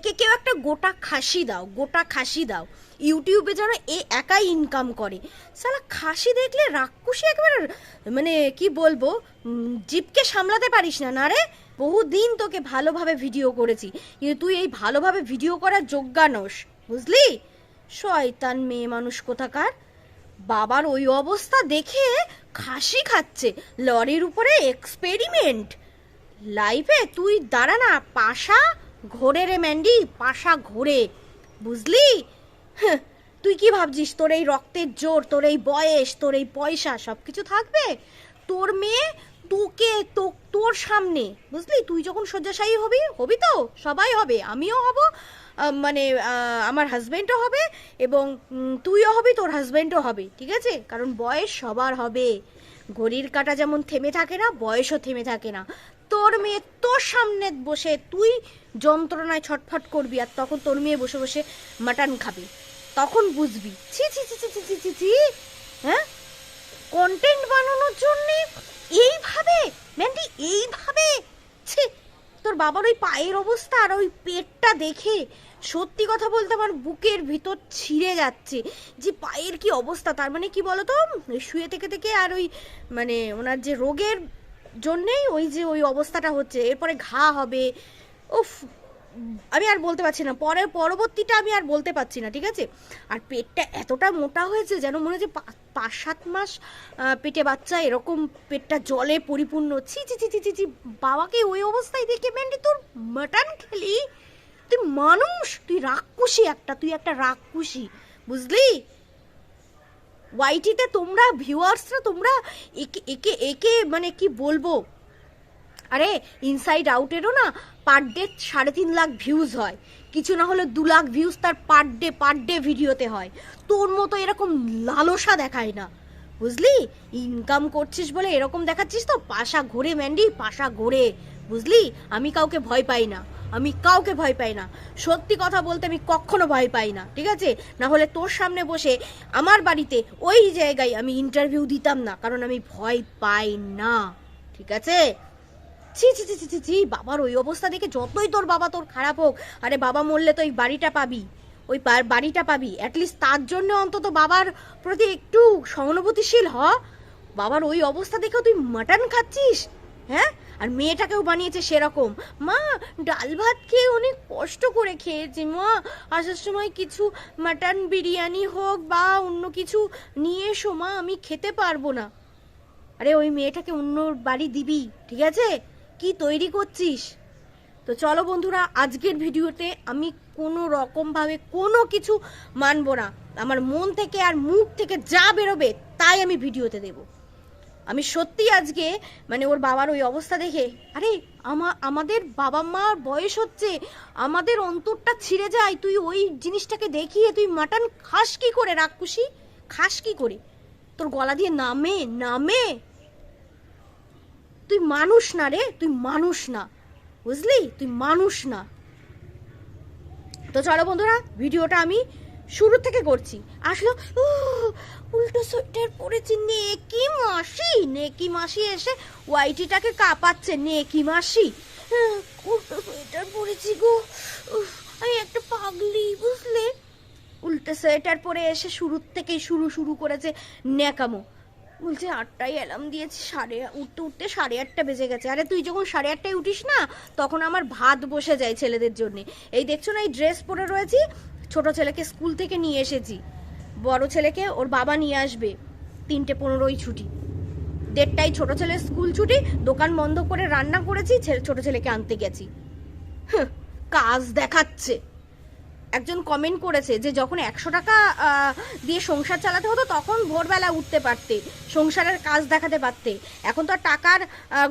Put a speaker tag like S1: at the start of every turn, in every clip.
S1: একে কেউ একটা গোটা খাসি দাও, গোটা খাসি দাও। ইউটিউবে যেন এ একাই ইনকাম করে সালা খাসি দেখলে রাক্ষসী একেবারে মানে কি বলব জিপকে সামলাতে পারিস না। না রে, বহুদিন তোকে ভালোভাবে ভিডিও করেছি, কিন্তু তুই এই ভালোভাবে ভিডিও করার যোগ্যানস বুঝলি? শয়তান মেয়ে মানুষ কোথাকার? বাবার ওই অবস্থা দেখে খাসি খাচ্ছে, লরির উপরে এক্সপেরিমেন্ট লাইফে তুই দাঁড়া না, পাশা ঘোরে রে ম্যান্ডি পাশা ঘোরে। বুঝলি? হ্যাঁ, তুই কি ভাবছিস? তোর এই রক্তের জোর তোর এই বয়স তোর এই পয়সা সব কিছু থাকবে? তোর মেয়ে তোকে তো তোর সামনে। বুঝলি? তুই যখন শয্যাশায়ী হবি হবি তো? সবাই হবে। আমিও হব মানে আমার হাজব্যান্ডও হবে এবং তুইও হবি তোর হাজব্যান্ডও হবে। ঠিক আছে? কারণ বয়স সবার হবে। ঘড়ির কাটা যেমন থেমে থাকে না বয়সও থেমে থাকে না। তোর মেয়ে তোর সামনে বসে তুই যন্ত্রণায় ছটফট করবি আর তখন তোর মেয়ে বসে বসে মাটন খাবে। তখন বুঝবি, ছি ছি ছি ছি ছি ছি ছি হ্যাঁ? কন্টেন্ট বানানোর জন্যে এইভাবে ম্যান্ডি এইভাবে, ছি, তোর বাবার ওই পায়ের অবস্থা আর ওই পেটটা দেখে সত্যি কথা বলতে আমার বুকের ভিতর ছিঁড়ে যাচ্ছে। যে পায়ের কি অবস্থা, তার মানে কি বলতো? শুয়ে থেকে থেকে আর ওই মানে ওনার যে রোগের জন্যেই ওই যে ওই অবস্থাটা হচ্ছে, এরপরে ঘা হবে। উফ, আমি আর বলতে পারছি না। পরে, পরবর্তীটা আমি আর বলতে পারছি না, ঠিক আছে? আর পেটটা এতটা মোটা হয়েছে যেন মনে হচ্ছে পাঁচ সাত মাস পেটে বাচ্চা এরকম পেটটা জলে পরিপূর্ণ। ছি ছি ছি ছি ছি বাবাকে ওই অবস্থায় দেখে ম্যান্ডি তোর মাটন খেলি? তুই মানুষ? তুই রাক্ষসী একটা, তুই একটা রাক্ষসী, বুঝলি? ওয়াইটিতে তোমরা ভিউয়ার্সরা তোমরা একে একে একে মানে কি বলব? আরে ইনসাইড আউটেরও না পার ডে সাড়ে তিন লাখ ভিউজ হয়। কিছু না হলে দু লাখ ভিউজ তার পার ডে পার ডে ভিডিওতে হয়। তোর মতো এরকম লালসা দেখায় না। বুঝলি? ইনকাম করছিস বলে এরকম দেখাচ্ছিস তো? পাশা ঘোরে ম্যান্ডি পাশা ঘোরে। বুঝলি? আমি কাউকে ভয় পাই না। আমি কাউকে ভয় পাই না। সত্যি কথা বলতে আমি কখনো ভয় পাই না, ঠিক আছে? না হলে তোর সামনে বসে আমার বাড়িতে ওই জায়গায় আমি ইন্টারভিউ দিতাম না, কারণ আমি ভয় পাই না, ঠিক আছে? ছি ছি ছি ছি ছি বাবার ওই অবস্থা দেখে যতই তোর বাবা তোর খারাপ হোক, আরে বাবা মরলে তো ওই বাড়িটা পাবি, ওই বাড়িটা পাবি। অ্যাটলিস্ট তার জন্য অন্তত বাবার প্রতি একটু সহানুভূতিশীল হ। বাবার ওই অবস্থা দেখে তুই মাটন খাচ্ছিস? হ্যাঁ? আর মেয়েটাকেও বানিয়েছে সেরকম। মা, ডাল ভাত খেয়ে অনেক কষ্ট করে খেয়েছি মা। আসার সময় কিছু মাটন বিরিয়ানি হোক বা অন্য কিছু নিয়ে এসো মা, আমি খেতে পারব না। আরে ওই মেয়েটাকে অন্য বাড়ি দিবি, ঠিক আছে? কি তৈরি করছিস? তো চলো বন্ধুরা, আজকের ভিডিওতে আমি কোনো রকমভাবে কোনো কিছু মানবো না। আমার মন থেকে আর মুখ থেকে যা বেরোবে, তাই আমি ভিডিওতে দেব। আমি সত্যি আজকে মানে ওর বাবার ওই অবস্থা দেখে, আরে, আমা, আমাদের বাবা মার বয়স হচ্ছে, আমাদের অন্তরটা ছিঁড়ে যায়, তুই ওই জিনিসটাকে দেখিয়ে তুই মাটন খাস কি করে রাক্ষসী? খাস কি করে? তোর গলা দিয়ে নামে নামে। তুই মানুষ না রে, তুই মানুষ না, বুঝলি? তুই মানুষ না। তো চলো বন্ধুরা, ভিডিওটা আমি শুরু থেকে করছি। আসলো উল্টো সোয়েটার পরেছি নেকি মাসি নেকি মাসি এসে ওয়াইটিটাকে কাঁপাচ্ছে নেকি মাসি। আহ, উল্টো সোয়েটার পরেছি গো। আমি একটা পাগলি বুঝলে? উল্টো সোয়েটার পরে এসে শুরুর থেকেই শুরু শুরু করেছে ন্যাকামো। বলছে আটটায় অ্যালার্ম দিয়েছি সাড়ে উঠতে উঠতে সাড়ে আটটা বেজে গেছে। আরে তুই যখন সাড়ে আটটায় উঠিস না তখন আমার ভাত বসে যায় ছেলেদের জন্য। এই দেখছ না এই ড্রেস পরে রয়েছি ছোট ছেলেকে স্কুল থেকে নিয়ে এসেছি। বড় ছেলেকে ওর বাবা নিয়ে আসবে। তিনটে পনেরোই ছুটি। দেড়টায় ছোট ছেলের স্কুল ছুটি, দোকান বন্ধ করে রান্না করেছি ছেলে ছোট ছেলেকে আনতে গেছি। কাজ দেখাচ্ছে। একজন কমেন্ট করেছে যে যখন একশো টাকা দিয়ে সংসার চালাতে হতো তখন ভোরবেলা উঠতে পারতে, সংসারের কাজ দেখাতে পারতে। এখন তো টাকার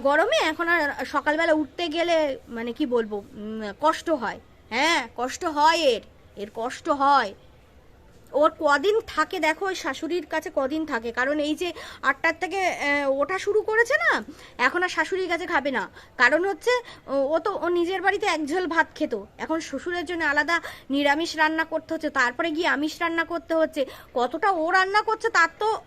S1: গরমে এখন আর সকালবেলা উঠতে গেলে মানে কি বলব কষ্ট হয়। হ্যাঁ কষ্ট হয় এর। এর কষ্ট হয়। ওর কদিন থাকে, দেখো, ওই শাশুড়ির কাছে কদিন থাকে। কারণ এই যে আটটার থেকে ওঠা শুরু করেছে না, এখন আর শাশুড়ির কাছে খাবে না। কারণ হচ্ছে, ও- তো, ও নিজের বাড়িতে এক ঝোল ভাত খেত। এখন শ্বশুরের জন্য আলাদা নিরামিষ রান্না করতে হচ্ছে, তারপরে গিয়ে আমিষ রান্না করতে হচ্ছে। কতটা ও রান্না করছে, তার তো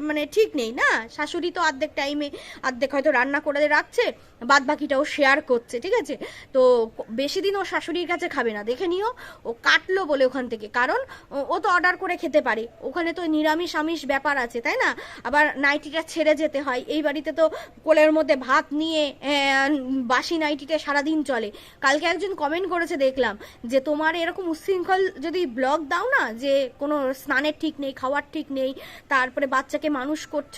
S1: মানে ঠিক নেই না? শাশুড়ি তো অর্ধেক টাইমে অর্ধেক হয়তো রান্না করে রাখছে বাদ বাকিটাও শেয়ার করছে, ঠিক আছে? তো, বেশি দিন ও শাশুড়ির কাছে খাবে না। দেখে নিও, ও কাটলো বলে ওখান থেকে। কারণ ও তো অর্ডার করে খেতে পারে। ওখানে তো নিরামিষ আমিষ ব্যাপার আছে, তাই না? আবার নাইটিটা ছেড়ে যেতে হয়। এই বাড়িতে তো কোলের মধ্যে ভাত নিয়ে বাসি নাইটিটা সারাদিন চলে। কালকে একজন কমেন্ট করেছে, দেখলাম, যে তোমার এরকম উচ্ছৃঙ্খল যদি ব্লগ দাও না, যে কোনো স্নানের ঠিক নেই, খাওয়ার ঠিক নেই, তারপরে বাচ্চাকে মানুষ করছ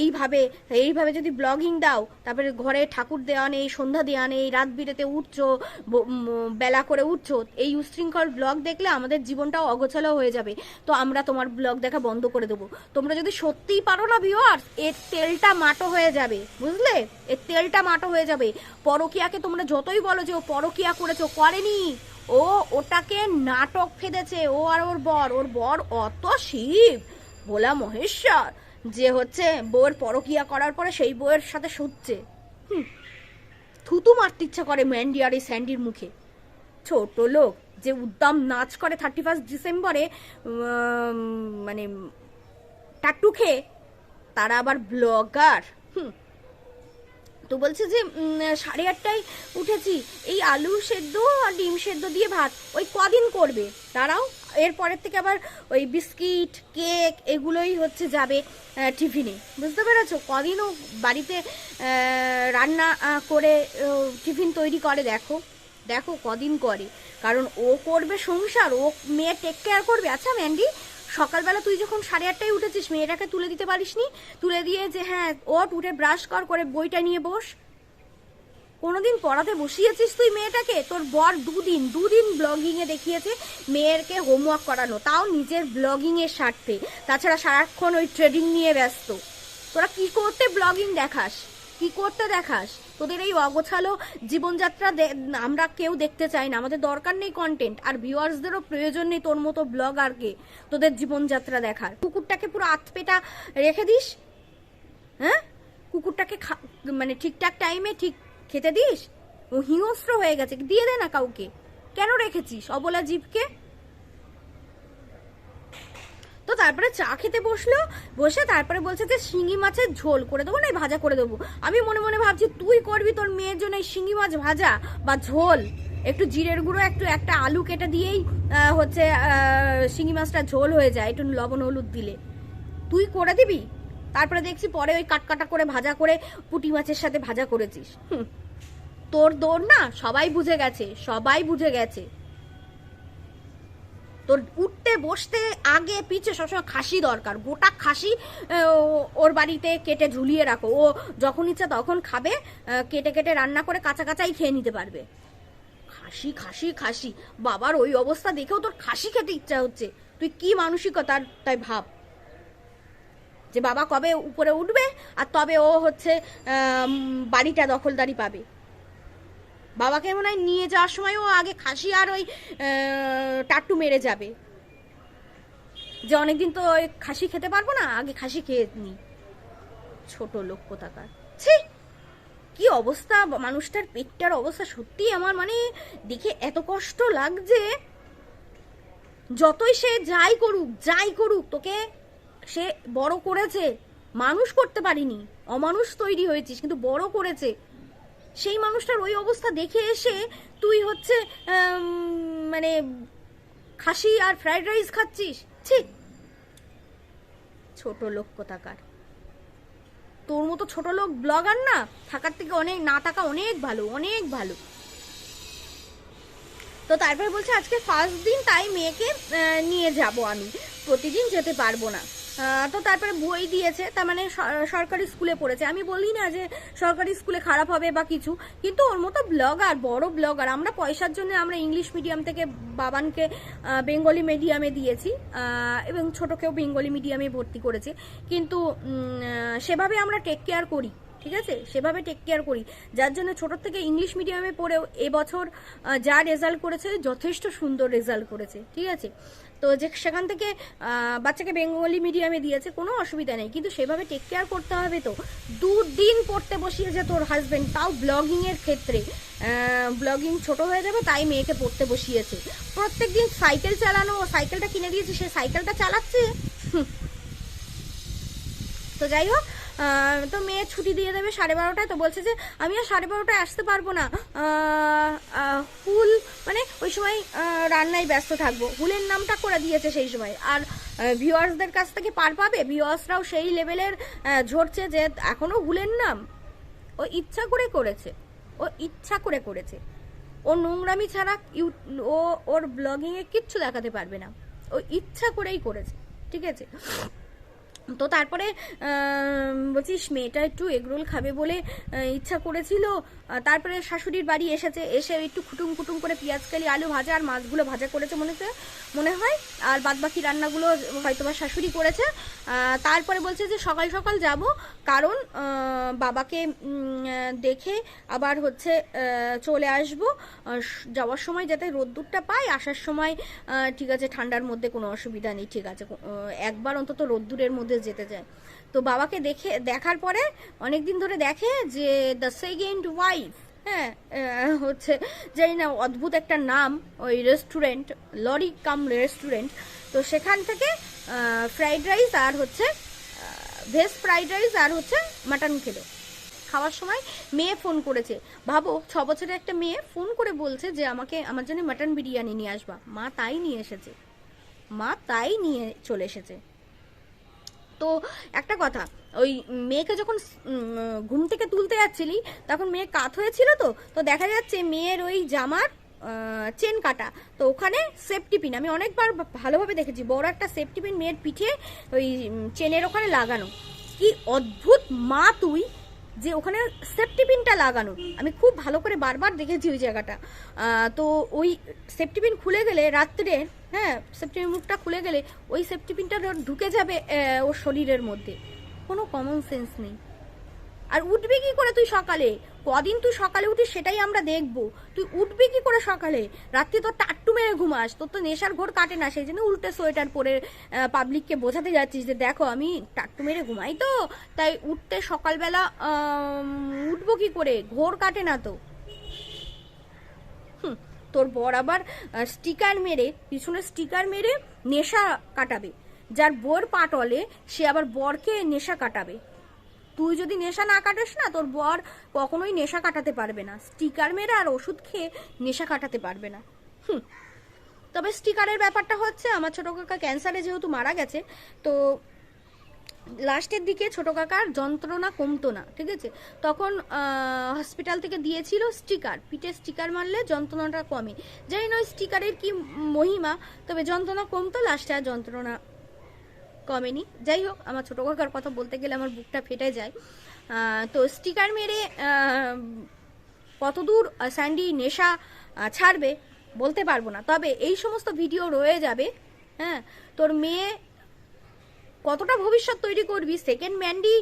S1: এইভাবে এইভাবে যদি ব্লগিং দাও, তারপরে ঘরে ঠাকুর দেওয়া নেই, সন্ধ্যা দেওয়া নেই, রাত বিরেতে উঠছো বেলা করে উঠছো, এই উচ্ছৃঙ্খল ব্লগ দেখলে আমাদের জীবনটাও অগোছালো হয়ে যাবে। তো আমরা তোমার ব্লগ দেখা বন্ধ করে দেবো। তোমরা যদি সত্যিই পারো না ভিউয়ার্স এর তেলটা মাটো হয়ে যাবে। বুঝলে? এর তেলটা মাটো হয়ে যাবে। পরকিয়াকে তোমরা যতই বলো যে ও পরকিয়া করেছ করেনি। ও ওটাকে নাটক ফেদেছে। ও আর ওর বর। ওর বর অত শিব। ভোলা মহেশ্বর, যে হচ্ছে বউয়ের পরকিয়া করার পরে সেই বউয়ের সাথে শুচ্ছে। থুতু মারতে ইচ্ছা করে ম্যান্ডি আর এই স্যান্ডির মুখে। ছোট লোক যে উদ্দাম নাচ করে থার্টি ফার্স্ট ডিসেম্বরে মানে টাট্টু খেয়ে তারা আবার ব্লগার হুম। তো বলছে যে সাড়ে আটটায় উঠেছি। এই আলু সেদ্ধ আর ডিম সেদ্ধ দিয়ে ভাত, ওই কদিন করবে? তারাও এরপরের থেকে আবার ওই বিস্কিট, কেক এগুলোই হচ্ছে যাবে টিফিনে বুঝতে পেরেছ? কদিনও বাড়িতে রান্না করে টিফিন তৈরি করে, দেখো। দেখো কদিন করে। কারণ ও করবে সংসার, ও মেয়ে টেক কেয়ার করবে। আচ্ছা ম্যান্ডি সকালবেলা তুই যখন সাড়ে আটটায় উঠেছিস, মেয়েটাকে তুলে দিতে পারিস নি তুলে দিয়ে যে হ্যাঁ ওট উঠে ব্রাশ কর, করে বইটা নিয়ে বস। কোনোদিন পড়াতে বসিয়েছিস তুই মেয়েটাকে? তোর বর দুদিন দুদিন ব্লগিং এ দেখিয়েছে মেয়েরকে হোমওয়ার্ক করানো। তাও নিজের ব্লগিং এর স্বার্থে। তাছাড়া সারাক্ষণ ওই ট্রেডিং নিয়ে ব্যস্ত। তোরা কি করতে ব্লগিং দেখাস? কি করতে দেখাস? তোদের এই অগোছালো জীবনযাত্রা আমরা কেউ দেখতে চাই না। আমাদের দরকার নেই কন্টেন্ট আর ভিউয়ার্সদেরও প্রয়োজন নেই তোর মতো ব্লগ ব্লগারকে তোদের জীবনযাত্রা দেখার। কুকুরটাকে পুরো আতপেটা রেখে দিস। হ্যাঁ? কুকুরটাকে মানে ঠিকঠাক টাইমে ঠিক খেতে দিস। ও হিংস্র হয়ে গেছে। দিয়ে দে না কাউকে। কেন রেখেছিস অবলা জীবকে? তো তারপরে চা খেতে বসল, বসে তারপরে বলছে যে শিঙি মাছের ঝোল করে দেবো না ভাজা করে দেবো। আমি মনে মনে ভাবছি, তুই করবি তোর মেয়ের জন্য এই শিঙি মাছ ভাজা বা ঝোল? একটু জিরের গুঁড়ো, একটু একটা আলু কেটে দিয়েই হচ্ছে শিঙি মাছটা ঝোল হয়ে যায়, একটু লবণ হলুদ দিলে। তুই করে দিবি? তারপরে দেখছি পরে ওই কাটকাটা করে ভাজা করে পুঁটি মাছের সাথে ভাজা করেছিস। তোর দৌড় না সবাই বুঝে গেছে, সবাই বুঝে গেছে। তোর উঠতে, বসতে, আগে, পিছে সবসময় খাসি দরকার। গোটা খাসি ওর বাড়িতে কেটে ঝুলিয়ে রাখো। ও যখন ইচ্ছা তখন খাবে কেটে কেটে রান্না করে কাঁচা কাঁচাই খেয়ে নিতে পারবে। খাসি খাসি খাসি। বাবার ওই অবস্থা দেখেও তোর খাসি খেতে ইচ্ছা হচ্ছে। তুই কি মানসিকতার, তাই ভাব। যে বাবা কবে উপরে উঠবে, আর তবে ও হচ্ছে বাড়িটা দখলদারি পাবে। বাবাকে মনে হয় নিয়ে যাওয়ার সময় ও আগে খাসি আর ওই টাট্টু মেরে যাবে। যে অনেকদিন তো ওই খাসি খেতে পারব না, আগে খাসি খেয়ে নি। ছোট লোক কোথাকার। ছি! কি অবস্থা? মানুষটার পেটটার অবস্থা সত্যি আমার মানে দেখে এত কষ্ট লাগছে। যতই সে যাই করুক যাই করুক, তোকে সে বড় করেছে। মানুষ করতে পারিনি। অমানুষ তৈরি হয়েছিস, কিন্তু বড় করেছে। সেই মানুষটার ওই অবস্থা দেখে এসে তুই হচ্ছে মানে খাসি আর ফ্রাইড রাইস খাচ্ছিস? ছি। ছোট লোক কোথাকার। তোর মতো ছোট লোক ব্লগার না, থাকার থেকে অনেক, না থাকা অনেক ভালো অনেক ভালো। তো তারপরে বলছে, আজকে ফার্স্ট দিন তাই মেয়েকে নিয়ে যাব আমি। প্রতিদিন যেতে পারব না। তো তারপরে বই দিয়েছে, তার মানে সরকারি স্কুলে পড়েছে। আমি বলি না যে সরকারি স্কুলে খারাপ হবে বা কিছু, কিন্তু ওর মতো ব্লগার, বড় ব্লগার, আমরা পয়সার জন্য আমরা ইংলিশ মিডিয়াম থেকে বাবানকে বেঙ্গলি মিডিয়ামে দিয়েছি এবং ছোটকেও বেঙ্গলি মিডিয়ামে ভর্তি করেছে। কিন্তু সেভাবে আমরা টেক কেয়ার করি। ঠিক আছে? সেভাবে টেক কেয়ার করি। যার জন্য ছোটোর থেকে ইংলিশ মিডিয়ামে পড়েও এবছর যা রেজাল্ট করেছে যথেষ্ট সুন্দর রেজাল্ট করেছে, ঠিক আছে? তো যে সেখান থেকে বাচ্চাকে বেঙ্গলি মিডিয়ামে দিয়েছে, কোনো অসুবিধা নেই। কিন্তু সেভাবে টেক কেয়ার করতে হবে তো। দুদিন পড়তে বসিয়েছে তোর হাজবেন্ড তাও ব্লগিংয়ের ক্ষেত্রে। ব্লগিং ছোট হয়ে যাবে, তাই মেয়েকে পড়তে বসিয়েছে। প্রত্যেক দিন সাইকেল চালানো সাইকেলটা কিনে দিয়েছে, সে সাইকেলটা চালাচ্ছে? তো যাই হোক তো মেয়ে ছুটি দিয়ে দেবে সাড়ে বারোটায়, তো বলছে যে আমি আর সাড়ে বারোটায় আসতে পারব না। হুল মানে ওই সময় রান্নায় ব্যস্ত থাকব। হুলের নামটা করে দিয়েছে সেই সময়। আর ভিওয়ার্সদের কাছ থেকে পার পাবে? ভিওয়ার্সরাও সেই লেভেলের ঝরছে যে এখনও হুলের নাম। ও ইচ্ছা করে করেছে। ও ইচ্ছা করে করেছে। ও নোংরামি ছাড়া ইউ ও ওর ব্লগিংয়ে কিচ্ছু দেখাতে পারবে না। ও ইচ্ছা করেই করেছে। ঠিক আছে? তো তারপরে বলছিস মেয়েটা একটু এগরোল খাবে বলে ইচ্ছা করেছিল। তারপরে শাশুড়ির বাড়ি এসেছে, এসে একটু খুটুম খুটুম করে পেঁয়াজ, কালি, আলু ভাজা আর মাছগুলো ভাজা করেছে মনে মনে হয়। আর বাদ বাকি রান্নাগুলো হয়তো বা শাশুড়ি করেছে। তারপরে বলছে যে সকাল সকাল যাব, কারণ বাবাকে দেখে আবার হচ্ছে চলে আসব। যাওয়ার সময় যাতে রোদ্দুরটা পাই আসার সময় ঠিক আছে, ঠান্ডার মধ্যে কোনো অসুবিধা নেই, ঠিক আছে। একবার অন্তত রোদ্দুরের মধ্যে যেতে যায় তো বাবাকে দেখে, দেখার পরে অনেক দিন ধরে দেখে যে দ্য সেকেন্ড ওয়াইফ হ্যাঁ হচ্ছে জানি না, অদ্ভুত একটা নাম ওই রেস্টুরেন্ট লরি কাম রেস্টুরেন্ট তো সেখান থেকে ফ্রাইড রাইস আর হচ্ছে ভেজ ফ্রাইড রাইস আর হচ্ছে মাটন খেলো। খাওয়ার সময় মেয়ে ফোন করেছে। ভাবো, ছ বছরের একটা মেয়ে ফোন করে বলছে যে আমাকে, আমার জন্য মাটন বিরিয়ানি নিয়ে আসবা। মা তাই নিয়ে এসেছে। মা তাই নিয়ে চলে এসেছে। তো একটা কথা, ওই মেয়েকে যখন ঘুম থেকে তুলতে যাচ্ছিলি, তখন মেয়ে কাত হয়েছিল তো তো দেখা যাচ্ছে মেয়ের ওই জামার চেন কাটা, তো ওখানে সেফটি পিন আমি অনেকবার ভালোভাবে দেখেছি, বড় একটা সেফটি পিন মেয়ের পিঠে ওই চেনের ওখানে লাগানো। কি অদ্ভুত মা তুই! যে ওখানে সেফটি পিনটা লাগানো আমি খুব ভালো করে বারবার দেখেছি ওই জায়গাটা। তো ওই সেফটি পিন খুলে গেলে রাত্রে হ্যাঁ সেফটি মুখটা খুলে গেলে ওই সেফটি পিনটা ঢুকে যাবে ওর শরীরের মধ্যে। কোনো কমন সেন্স নেই। আর উঠবে কি করে তুই সকালে? কদিন তুই সকালে উঠিস সেটাই আমরা দেখব। তুই উঠবি কি করে সকালে? রাত্রি তোর টাট্টু মেরে ঘুমাস, তোর তো নেশার ঘোর কাটে না, সেই জন্য উল্টে সোয়েটার পরে পাবলিককে বোঝাতে যাচ্ছিস যে দেখো আমি টাট্টু মেরে ঘুমাই তো, তাই উঠতে সকালবেলা উঠবো কি করে? ঘোর কাটে না তো। তোর বর আবার স্টিকার মেরে, পিছনে স্টিকার মেরে নেশা কাটাবে। যার বর পাটলে, সে আবার বরকে নেশা কাটাবে। তুই যদি নেশা না কাটাস না, তোর বর কখনোই নেশা কাটাতে পারবে না। স্টিকার মেরে আর ওষুধ খেয়ে নেশা কাটাতে পারবে না। হুম। তবে স্টিকারের ব্যাপারটা হচ্ছে, আমার ছোট কাকা ক্যান্সারে যেহেতু মারা গেছে, তো লাস্টের দিকে ছোট কাকার যন্ত্রণা কমতো না, ঠিক আছে? তখন হসপিটাল থেকে দিয়েছিল স্টিকার, পিঠে স্টিকার মারলে যন্ত্রণাটা কমে। জানি না ওই স্টিকারের কি মহিমা, তবে যন্ত্রণা কমতো, লাস্টে আর যন্ত্রণা কমেনি। যাই হোক, আমার ছোট কাকার কথা বলতে গেলে আমার বুকটা ফেটে যায়। তো স্টিকার মেরে কতদূর স্যান্ডি নেশা ছাড়বে বলতে পারব না। তবে এই সমস্ত ভিডিও রয়ে যাবে। হ্যাঁ তোর মেয়ে কতটা ভবিষ্যৎ তৈরি করবি? সেকেন্ড ম্যান্ডি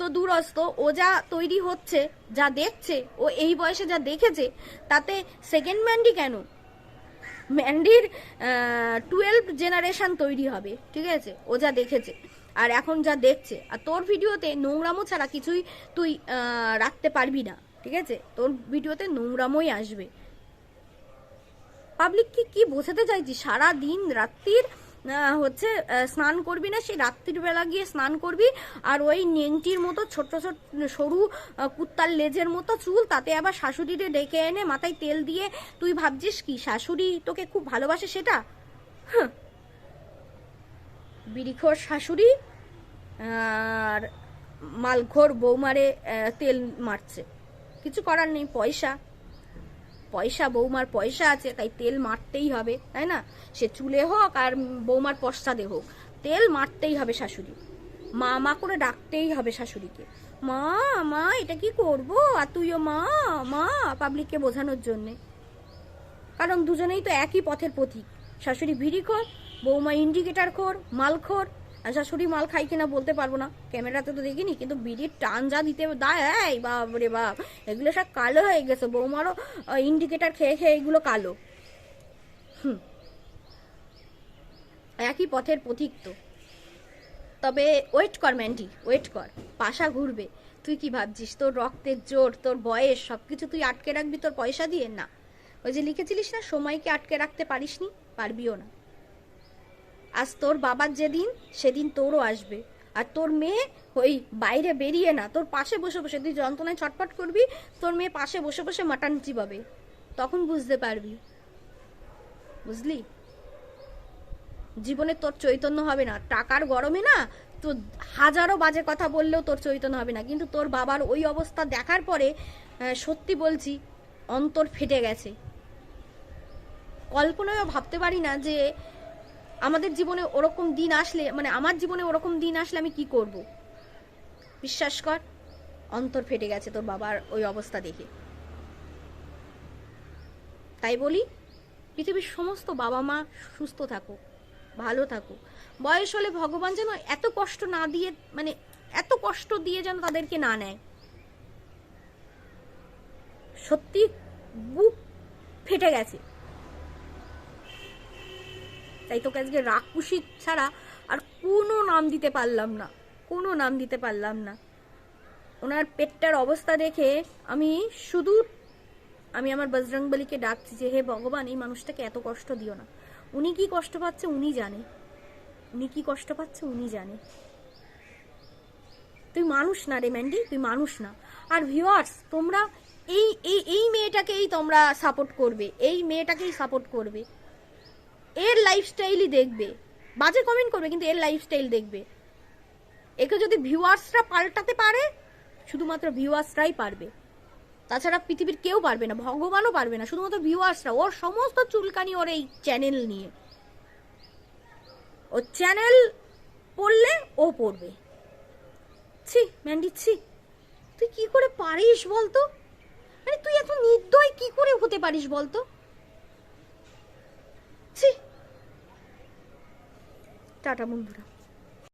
S1: তো দূরস্থ ও যা তৈরি হচ্ছে, যা দেখছে, ও এই বয়সে যা দেখেছে, তাতে সেকেন্ড ম্যান্ডি কেন? ম্যান্ডির টুয়েলভ জেনারেশন তৈরি হবে, ঠিক আছে? ও যা দেখেছে। আর এখন যা দেখছে, আর তোর ভিডিওতে নোংরামো ছাড়া কিছুই তুই রাখতে পারবি না, ঠিক আছে? তোর ভিডিওতে নোংরামোই আসবে। পাবলিককে কি বোঝাতে চাইছি? সারা দিন রাত্রির হচ্ছে স্নান করবি না, সেই রাত্রির বেলা গিয়ে স্নান করবি, আর ওই নেংটির মতো ছোট ছোট সরু কুত্তার লেজের মতো চুল, তাতে আবার শাশুড়িরে ডেকে এনে মাথায় তেল দিয়ে তুই ভাবছিস কি, শাশুড়ি তোকে খুব ভালোবাসে সেটা? হাহ। বিড়িখোর শাশুড়ি, আর মালখোর বৌমারে তেল মারছে। কিছু করার নেই, পয়সা। পয়সা, বৌমার পয়সা আছে, তাই তেল মারতেই হবে, তাই না? সে চুলে হোক আর বৌমার পশ্চাদে হোক, তেল মারতেই হবে শাশুড়ি। মা মা করে ডাকতেই হবে শাশুড়িকে। মা মা, এটা কি করব? আর তুইও মা মা পাবলিককে বোঝানোর জন্যে। কারণ দুজনেই তো একই পথের পথিক শাশুড়ি ভিড়ি খোর বৌমা ইন্ডিকেটার খোর মালখোর শাশুড়ি মাল খাই কিনা বলতে পারব না। ক্যামেরাতে তো দেখিনি, কিন্তু বিড়ির টান যা দিতে দেয় বাপ রে বাপ, এগুলো সব কালো হয়ে গেছে। বৌমারও ইন্ডিকেটার খেয়ে খেয়ে এগুলো কালো। একই পথের পথিক তো। তবে ওয়েট কর, ম্যান্ডি ওয়েট কর পাশা ঘুরবে। তুই কি ভাবছিস, তোর রক্তের জোর, তোর বয়স সব কিছু তুই আটকে রাখবি তোর পয়সা দিয়ে? না। ওই যে লিখেছিলিস না, সময়কে আটকে রাখতে পারিসনি? পারবিও না। আজ তোর বাবার যেদিন, সেদিন তোরও আসবে। আর তোর মেয়ে ওই বাইরে বেরিয়ে না, তোর পাশে বসে বসে, তুই যন্ত্রণায় ছটফট করবি, তোর মেয়ে পাশে বসে বসে মাটন চিবাবে। তখন বুঝতে পারবি। বুঝলি? জীবনে তোর চৈতন্য হবে না। টাকার গরমে না, তো হাজারো বাজে কথা বললেও তোর চৈতন্য হবে না। কিন্তু তোর বাবার ওই অবস্থা দেখার পরে সত্যি বলছি, অন্তর ফেটে গেছে। কল্পনায়ও ভাবতে পারি না যে আমাদের জীবনে ওরকম দিন আসলে মানে আমার জীবনে ওরকম দিন আসলে আমি কি করব? বিশ্বাস কর, অন্তর ফেটে গেছে তোর বাবার ওই অবস্থা দেখে। তাই বলি, পৃথিবীর সমস্ত বাবা মা সুস্থ থাকুক, ভালো থাকুক। বয়স হলে ভগবান যেন এত কষ্ট না দিয়ে মানে এত কষ্ট দিয়ে যেন তাদেরকে না নেয়। সত্যি বুক ফেটে গেছে। তাই তোকে আজকে রাক্ষসী ছাড়া আর কোনো নাম দিতে পারলাম না। কোনো নাম দিতে পারলাম না। ওনার পেটটার অবস্থা দেখে আমি শুধু আমি আমার বজরংবলীকে ডাকছি যে, হে ভগবান, এই মানুষটাকে এত কষ্ট দিও না। উনি কি কষ্ট পাচ্ছে উনি জানে। উনি কি কষ্ট পাচ্ছে উনি জানে। তুই মানুষ না রে ম্যান্ডি, তুই মানুষ না। আর ভিউয়ার্স তোমরা এই এই এই মেয়েটাকেই তোমরা সাপোর্ট করবে। এই মেয়েটাকেই সাপোর্ট করবে। এর লাইফস্টাইলই দেখবে। বাজে কমেন্ট করবে, কিন্তু এর লাইফস্টাইল দেখবে। একে যদি ভিউয়ার্সরা পাল্টাতে পারে, শুধুমাত্র ভিউয়ার্সরাই পারবে। তাছাড়া পৃথিবীর কেউ পারবে না, ভগবানও পারবে না, শুধুমাত্র ভিউয়ার্সরা ওর সমস্ত চুলকানি ওর এই চ্যানেল নিয়ে। ও চ্যানেল পড়লে ও পড়বে। ছি ম্যান্ডি ছি। তুই কি করে পারিস বলতো? মানে তুই এত নির্দয় কি করে হতে পারিস বলতো? টাটা বন্ধুরা।